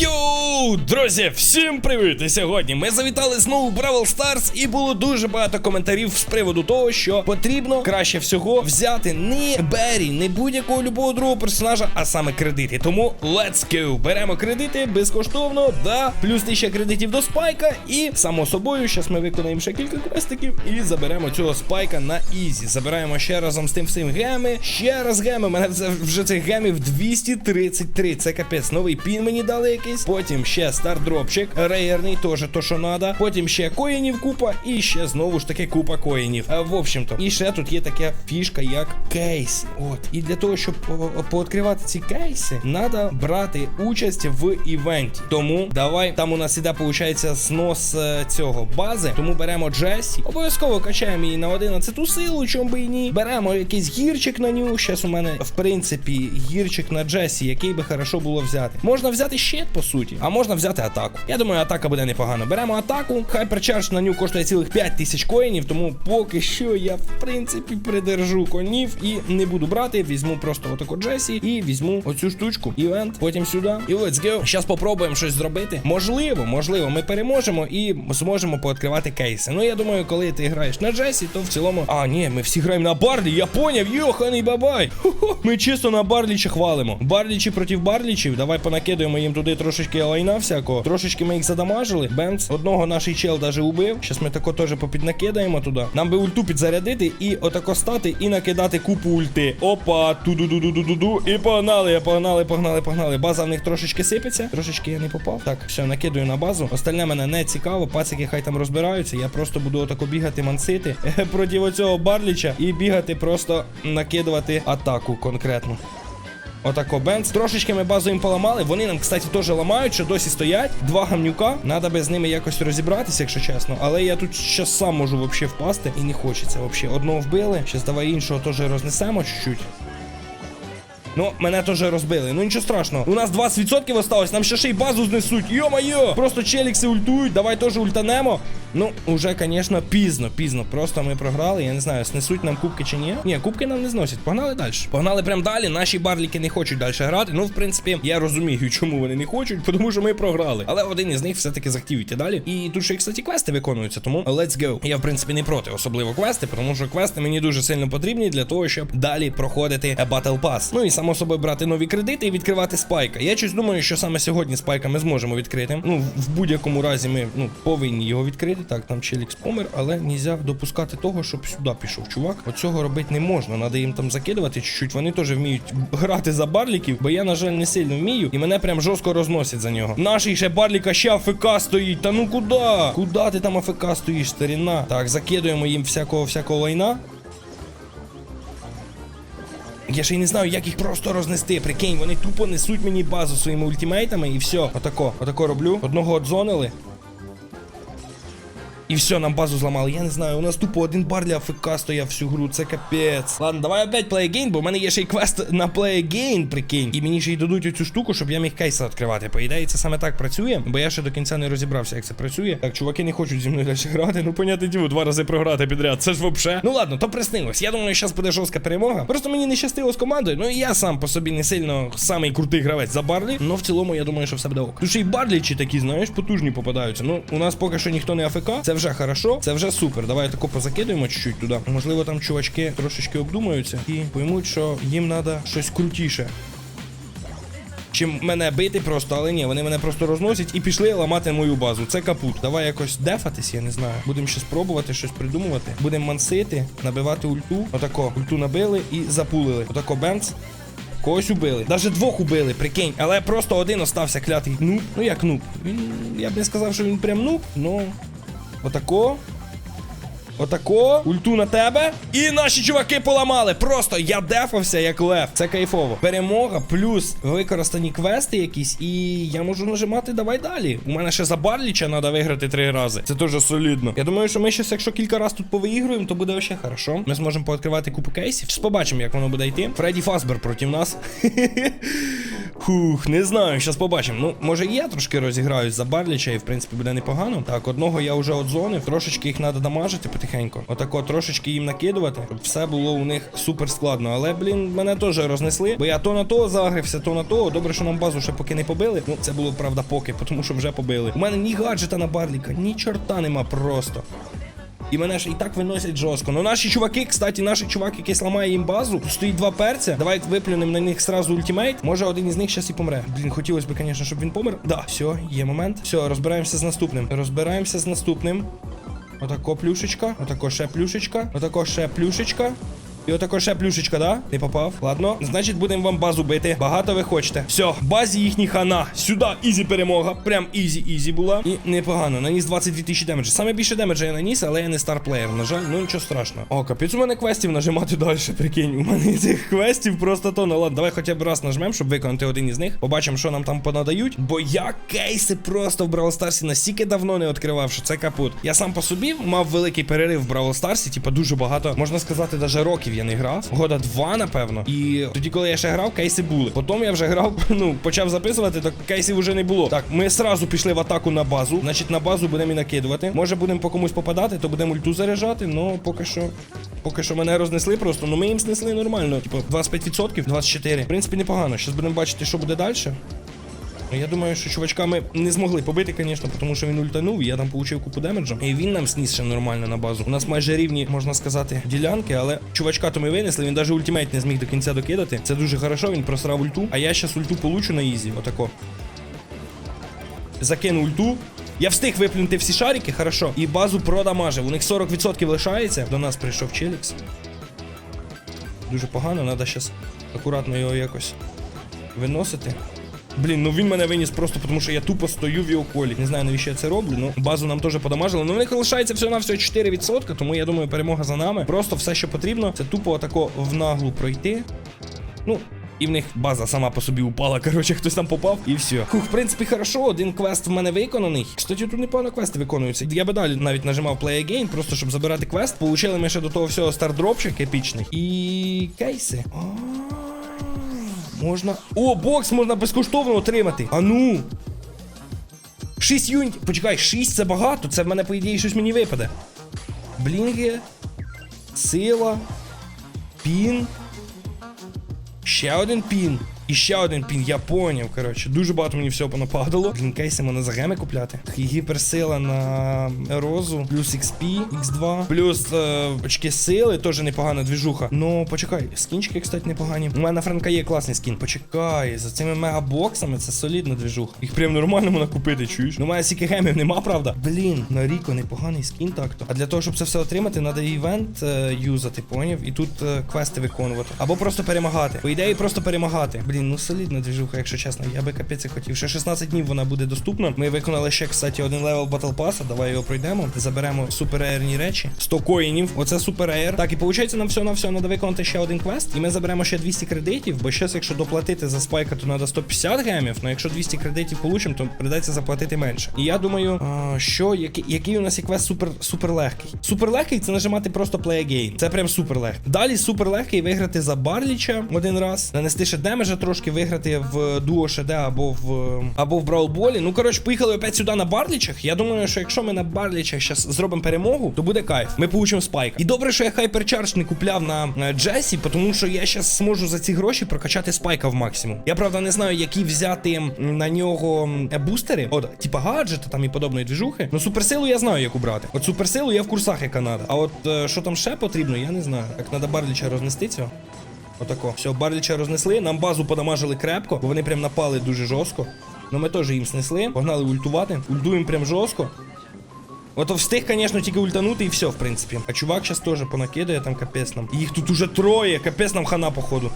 Yo Йоу, друзі, всім привіт! І сьогодні ми завітали знову в Бравл Старс, і було дуже багато коментарів з приводу того, що потрібно краще всього взяти не Беррі, не будь-якого любого другого персонажа, а саме кредити. Тому let's go! Беремо кредити безкоштовно, да, плюс 1000 кредитів до спайка. І само собою, зараз ми виконаємо ще кілька квестиків і заберемо цього спайка на ізі. Забираємо ще разом з тим всім геми. Ще раз геми. Мене вже цих гемів 233. Це капець. Новий пін мені дали якийсь. Потім ще стардропчик. Рейерний, теж то, що надо. Потім ще коїнів купа. І ще знову ж таки купа коїнів. В общем-то, і ще тут є така фішка, як кейс. От. І для того, щоб пооткривати ці кейси, треба брати участь в івенті. Тому давай, там у нас іде, виходить, снос е, цього бази. Тому беремо Джесі. Обов'язково качаємо її на 11 силу, чом би і ні. Беремо якийсь гірчик на ню. Щас у мене, в принципі, гірчик на Джесі, який би хорошо було взяти. Можна взяти щит, по суті, а можна взяти атаку. Я думаю, атака буде непогано. Беремо атаку. Хайперчардж на ню коштує цілих 5 тисяч коїнів, тому поки що я, в принципі, придержу конів і не буду брати. Візьму просто отаку Джесі і візьму оцю штучку. Івент, потім сюди. І let's go. Зараз попробуємо щось зробити. Можливо, можливо, ми переможемо і зможемо пооткривати кейси. Ну я думаю, коли ти граєш на Джесі, то в цілому. А, ні, ми всі граємо на Барлі. Я поняв, йоханий бабай. Ми чисто на Барлічі хвалимо. Барлічі проти Барлічів. Давай понакидаємо їм туди трошечки лайна всякого. Трошечки ми їх задамажили. Бенц. Одного наш чел даже убив. Щас ми тако теж попіднакидаємо туди. Нам би ульту підзарядити і отако стати і накидати купу ульти. Опа, ту-ду-ду-ду-ду-ду. І погнали, погнали, погнали, погнали. База в них трошечки сипеться. Трошечки я не попав. Так, все, накидаю на базу. Остальне мене не цікаво. Пацики хай там розбираються. Я просто буду отако бігати, мансити проти оцього барліча і бігати, просто накидувати атаку конкретно. Отако Бенц. Трошечки ми базу їм поламали. Вони нам, кстати, теж ламають, що досі стоять. Два гамнюка. Надо би з ними якось розібратися, якщо чесно. Але я тут щас сам можу вообще впасти. І не хочеться вообще. Одного вбили. Щас давай іншого теж рознесемо чуть-чуть. Ну, мене теж розбили. Ну нічого страшного. У нас 20% осталось, нам ще ще й базу знесуть. Йо-майо! Просто челікси ультують, давай теж ультанемо. Ну, уже, звісно, пізно, пізно. Просто ми програли. Я не знаю, снесуть нам кубки чи ні. Ні, кубки нам не зносять. Погнали далі. Погнали прям далі. Наші барліки не хочуть далі грати. Ну, в принципі, я розумію, чому вони не хочуть, тому що ми програли. Але один із них все-таки захотів йти далі. І тут ще, кстати, квести виконуються, тому let's go. Я, в принципі, не проти, особливо квести, тому що квести мені дуже сильно потрібні для того, щоб далі проходити Battle Pass. Ну і само собою брати нові кредити і відкривати спайка. Я щось думаю, що саме сьогодні спайка ми зможемо відкрити. Ну, в будь-якому разі ми ну, повинні його відкрити. Так, там челікс помер, але нельзя допускати того, щоб сюди пішов. Чувак, оцього робити не можна. Надо їм там закидувати чуть-чуть. Вони теж вміють грати за барліків, бо я, на жаль, не сильно вмію, і мене прям жорстко розносять за нього. Наший ще барліка ще АФК стоїть. Та ну куди? Куди ти там АФК стоїш, старіна? Так, закидуємо їм всякого всякого лайна. Я ще й не знаю, як їх просто рознести. Прикинь, вони тупо несуть мені базу своїми ультимейтами і все. Отако, отако роблю. Одного одзонили. І все, нам базу зламали. Я не знаю, у нас тупо один бар для АФК стояв всю гру, це капець. Ладно, давай опять play again, бо в мене є ще й квест на play again, прикинь. І мені ще й дадуть оцю штуку, щоб я міг кейси відкривати. По ідеї, це саме так працює, бо я ще до кінця не розібрався, як це працює. Так, чуваки не хочуть зі мною далі грати. Ну, поняти діло, два рази програти підряд. Це ж вообще. Ну ладно, то приснилось. Я думаю, зараз буде жорстка перемога. Просто мені не щастило з командою. Ну і я сам по собі не сильно самий крутий гравець за Барлі. Ну в цілому, я думаю, що все буде ок. Тут ще й Барлічі такі, знаєш, потужні попадаються. Ну, у нас поки що ніхто не АФК. Це вже хорошо, це вже супер. Давай тако позакидуємо чуть-чуть туди. Можливо, там чувачки трошечки обдумаються і поймуть, що їм треба щось крутіше. Чим мене бити просто, але ні, вони мене просто розносять і пішли ламати мою базу. Це капут. Давай якось дефатись, я не знаю. Будемо ще спробувати щось придумувати. Будемо мансити, набивати ульту. Отако, ульту набили і запулили. Отако бенц. Когось убили. Даже двох убили, прикинь. Але просто один остався клятий нуб. Ну як нуб? Він. Я б не сказав, що він прям нуб, но. Отако. Отако, ульту на тебе. І наші чуваки поламали. Просто я дефався як лев. Це кайфово. Перемога, плюс використані квести якісь, і я можу нажимати давай далі. У мене ще за Барліча треба виграти три рази. Це дуже солідно. Я думаю, що ми щас, якщо кілька разів тут повиігруємо, то буде ще хорошо. Ми зможемо пооткривати купу кейсів. Щас побачимо, як воно буде йти. Фредді Фасбер проти нас. Хух, не знаю, щас побачимо. Ну, може я трошки розіграюсь за Барліча, і в принципі буде непогано. Так, одного я вже одзонив, трошечки їх треба дамажити потихеньку. Отако трошечки їм накидувати, щоб все було у них супер складно. Але, блін, мене теж рознесли, бо я то на то загрився, то на то. Добре, що нам базу ще поки не побили. Ну, це було правда поки, тому що вже побили. У мене ні гаджета на Барліка, ні чорта нема просто. І мене ж і так виносять жорстко. Ну наші чуваки, кстати, наш чувак, який ламає їм базу, стоїть два перця. Давай виплюнемо на них сразу ультимейт. Може один із них зараз і помре. Блін, хотілося б, звісно, щоб він помер. Да, все, є момент. Все, розбираємося з наступним. Розбираємося з наступним. Отако плюшечка, отако ще плюшечка, отако ще плюшечка. І отако ще плюшечка, да? Не попав. Ладно. Значить, будемо вам базу бити. Багато ви хочете. Все, базі їхній хана. Сюди ізі перемога. Прям ізі-ізі була. І непогано. Наніс 22 тисячі демеджа. Саме більше демеджа я наніс, але я не старплеєр. На жаль, ну нічого страшного. О, капець у мене квестів нажимати далі. Прикинь. У мене цих квестів просто то. Ну ладно, давай хоча б раз нажмемо, щоб виконати один із них. Побачимо, що нам там понадають. Бо я кейси просто в Бравл Старсі настільки давно не відкривав, що це капут. Я сам по собі мав великий перерив в Бравл Старсі, типа дуже багато, можна сказати, даже років я не грав. Года два, напевно. І тоді, коли я ще грав, кейси були. Потім я вже грав, ну, почав записувати, то кейсів вже не було. Так, ми сразу пішли в атаку на базу. Значить, на базу будемо і накидувати. Може будемо по комусь попадати, то будемо ульту заряджати, ну поки що. Поки що мене рознесли просто, ну ми їм снесли нормально. Типу 25%, 24%. В принципі, непогано. Зараз будемо бачити, що буде далі. Я думаю, що чувачка ми не змогли побити, звісно, тому що він ультанув, я там получив купу демеджа. І він нам сніс ще нормально на базу. У нас майже рівні, можна сказати, ділянки, але чувачка то ми винесли, він навіть ультимейт не зміг до кінця докидати. Це дуже хорошо, він просрав ульту. А я зараз ульту получу на ізі. Отако. Закину ульту. Я встиг виплюнути всі шарики, хорошо. І базу продамажив. У них 40% лишається. До нас прийшов Челікс. Дуже погано, треба зараз акуратно його якось виносити. Блін, ну він мене виніс просто тому, що я тупо стою в його колі. Не знаю, навіщо я це роблю. Ну, базу нам теж подамажили. Ну, в них лишається всього на всього 4%, тому я думаю, перемога за нами. Просто все, що потрібно, це тупо отако в наглу пройти. Ну. І в них база сама по собі упала. Коротше, хтось там попав, і все. Хух, в принципі, хорошо, один квест в мене виконаний. Кстати, тут непогано квести виконуються. Я би далі навіть нажимав Play Again, просто щоб забирати квест. Получили ми ще до того всього стардропчик епічний. І кейси. А, Можна. О, бокс можна безкоштовно отримати. А ну. 6 юнітів. Почекай, 6 це багато. Це в мене, по ідеї, щось мені випаде. Блінги. Сила. Пін. Ще один пін. І ще один пін, я поняв, коротше. Дуже багато мені всього понападало. Блін, кейси можна за геми купляти. Гіперсила на розу, плюс XP, X2, плюс е, очки сили, теж непогана двіжуха. Ну, почекай, скінчики, кстати, непогані. У мене на Франка є класний скін. Почекай, за цими мегабоксами це солідна двіжуха. Їх прям нормально можна купити, чуєш? Ну, мене стільки гемів нема, правда? Блін, на Ріко непоганий скін так-то. А для того, щоб це все отримати, треба івент е, юзати, поняв? І тут е, квести виконувати. Або просто перемагати. По ідеї, просто перемагати. Блін, ну солідна двіжуха, якщо чесно. Я би капець хотів. Ще 16 днів вона буде доступна. Ми виконали ще, кстати, один левел Battle Pass. Давай його пройдемо. Заберемо супереєрні речі. 100 коїнів. Оце супереєр. Так, і виходить, нам все на все треба виконати ще один квест. І ми заберемо ще 200 кредитів. Бо щас, якщо доплатити за спайка, то треба 150 гемів. Ну якщо 200 кредитів получимо, то придеться заплатити менше. І я думаю, а, що який, який у нас є квест супер супер легкий. Супер легкий це нажимати просто play again. Це прям супер легкий. Далі супер легкий виграти за Барліча один раз, нанести ще демеджа трошки, виграти в дуо ШД або в або в Браулболі. Ну коротше, поїхали опять сюди на Барлічах. Я думаю, що якщо ми на Барлічах зараз зробимо перемогу, то буде кайф. Ми получимо спайк. І добре, що я хайперчардж не купляв на Джесі, тому що я зараз зможу за ці гроші прокачати спайка в максимум. Я правда не знаю, які взяти на нього бустери, от типа гаджети там і подобної двіжухи. Ну суперсилу я знаю, яку брати. От суперсилу я в курсах, яка надо. А от е, що там ще потрібно, я не знаю. Як треба Барліча рознести цього. Отако. Все, Барліча рознесли, нам базу подамажили крепко, бо вони прям напали дуже жорстко. Ну ми теж їм снесли, погнали ультувати. Ультуємо прям жорстко. Ото встиг, звісно, тільки ультанути і все, в принципі. А чувак зараз теж понакидає там капець нам. Їх тут уже троє, капець нам хана, походу.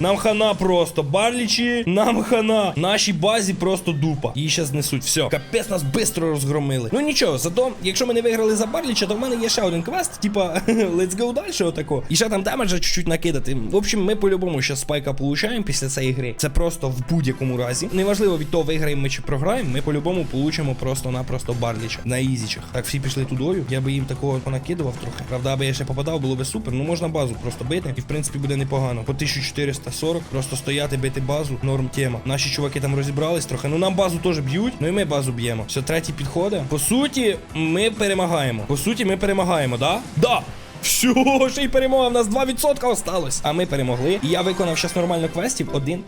Нам хана просто. Барлічі, нам хана. Нашій базі просто дупа. Її ще знесуть. Все. Капець нас швидко розгромили. Ну нічого, зато, якщо ми не виграли за Барліча, то в мене є ще один квест. Типа, let's go далі, отако. І ще там демеджа чуть-чуть накидати. В общем, ми по-любому ще спайка получаємо після цієї гри. Це просто в будь-якому разі. Неважливо від того, виграємо ми чи програємо. Ми по-любому получимо просто-напросто Барліча на ізічах. Так, всі пішли тудою. Я би їм такого понакидував трохи. Правда, аби я ще попадав, було би супер. Ну можна базу просто бити. І в принципі буде непогано. По 1400 340. Просто стояти, бити базу, норм тема. Наші чуваки там розібрались трохи. Ну нам базу теж б'ють, ну і ми базу б'ємо. Все, третій підходить. По суті, ми перемагаємо. По суті, ми перемагаємо, да? Да! Все, ще й перемога. В нас 2% осталось. А ми перемогли. І я виконав зараз нормально квестів. Один.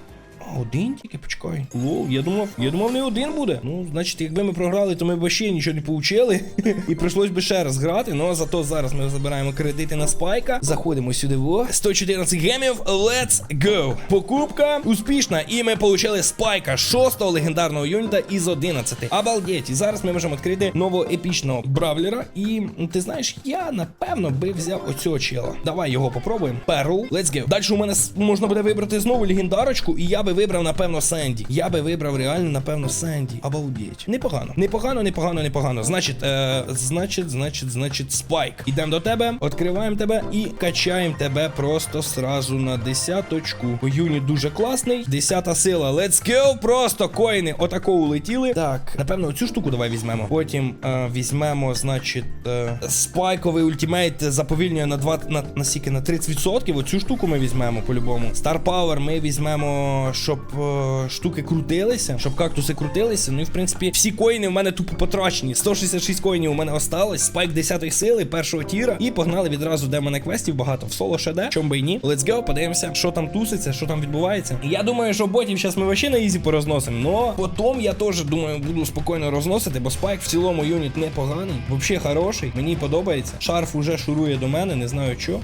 Один тільки почекай. Лоу, я думав, я думав, не один буде. Ну, значить, якби ми програли, то ми б ще нічого не получили. І прийшлось би ще раз грати. Ну а зато зараз ми забираємо кредити на спайка. Заходимо сюди. Во. 114 гемів. Let's go. Покупка успішна. І ми получили спайка шостого легендарного юніта із 11. Обалдеть. І зараз ми можемо відкрити нового епічного бравлера. І ти знаєш, я напевно би взяв оцього чела. Давай його попробуємо. Перл. Let's go. Далі у мене можна буде вибрати знову легендарочку, і я би вибрав, напевно, Сенді. Я би вибрав реально, напевно, Сенді. Обалдеть. Непогано. Непогано, непогано, непогано. Значить, е, значить, значить, значить, спайк. Ідемо до тебе, відкриваємо тебе і качаємо тебе просто сразу на десяточку. Бо юніт дуже класний. Десята сила. Let's go. Просто коїни отако улетіли. Так, напевно, оцю штуку давай візьмемо. Потім е, візьмемо, значить, е, спайковий ультимейт заповільнює на 2, на, на на 30%. Оцю штуку ми візьмемо по-любому. Star Power ми візьмемо, щоб е, штуки крутилися, щоб кактуси крутилися. Ну і в принципі всі коїни в мене тупо потрачені. 166 коїнів у мене осталось. Спайк 10 сили, першого тіра. І погнали відразу, де мене квестів багато. В соло ще де, чом би і ні. Let's go, подивимося, що там туситься, що там відбувається. Я думаю, що ботів зараз ми вообще на ізі порозносимо. Но потім я теж думаю, буду спокійно розносити, бо спайк в цілому юніт непоганий. Взагалі хороший. Мені подобається. Шарф уже шурує до мене, не знаю що.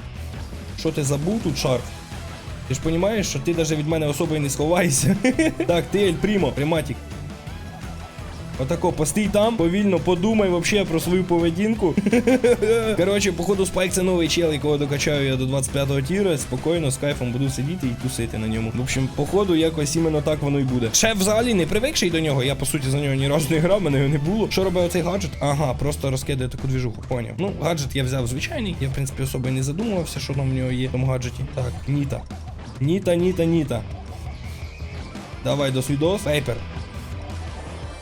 Що ти забув тут, шарф? Ти ж розумієш, що ти навіть від мене особо не сховаєшся. так, ти Ель Прімо, приматік. Отако, постій там, повільно подумай вообще про свою поведінку. Коротше, походу Спайк це новий чел, якого докачаю я до 25-го тіра. Спокійно, з кайфом буду сидіти і тусити на ньому. В общем, походу, якось іменно так воно і буде. Шеф взагалі не привикший до нього. Я по суті за нього ні разу не грав, мене його не було. Що робить оцей гаджет? Ага, просто розкидає таку двіжуху. Поняв. Ну, гаджет я взяв звичайний. Я, в принципі, особо не задумувався, що там в нього є в тому гаджеті. Так, Ніта. Ніта, Ніта, Ніта. Давай до свідос. Пейпер.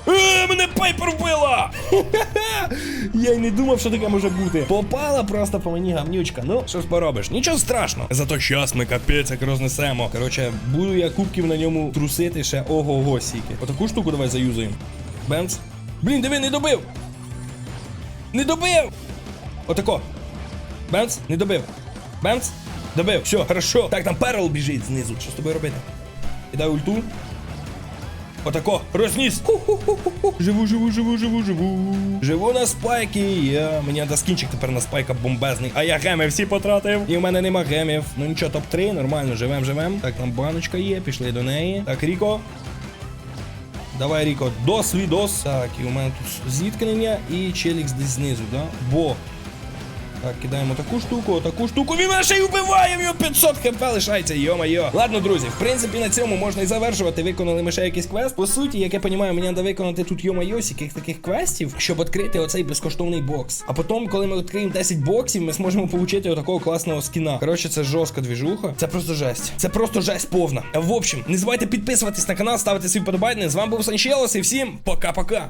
Е, мене Пайпер вбила! Я й не думав, що таке може бути. Попала просто по мені гамнючка. Ну, що ж поробиш? Нічого страшного. Зато час ми капець як рознесемо. Коротше, буду я кубків на ньому трусити ще ого-го сіки. Отаку штуку давай заюзаємо. Бенц. Блін, диви, не добив! Не добив! Отако. Бенц, не добив. Бенц, добив. Все, хорошо. Так, там перл біжить знизу. Що з тобою робити? Кидай ульту. Отако, розніс. Ху-ху-ху-ху-ху. Живу, живу, живу, живу, живу. Живу на спайки. Я... Мені треба скінчик тепер на спайка бомбезний. А я геми всі потратив. І в мене нема гемів. Ну нічого, топ-3, нормально, живем, живем. Так, там баночка є, пішли до неї. Так, Ріко. Давай, Ріко, дос, відос. Так, і у мене тут зіткнення і челікс десь знизу, да? Бо. Так, кидаємо таку штуку, таку штуку. Він мене ще й вбиває, в нього 500 хп лишається, йо-майо. Ладно, друзі, в принципі, на цьому можна і завершувати. Виконали ми ще якийсь квест. По суті, як я розумію, мені треба виконати тут йо-майо, яких таких квестів, щоб відкрити оцей безкоштовний бокс. А потім, коли ми відкриємо 10 боксів, ми зможемо отримати отакого класного скіна. Коротше, це жорстка двіжуха. Це просто жесть. Це просто жесть повна. В общем, не забувайте підписуватись на канал, ставити свій подобайник. З вами був Санчелос і всім пока-пока.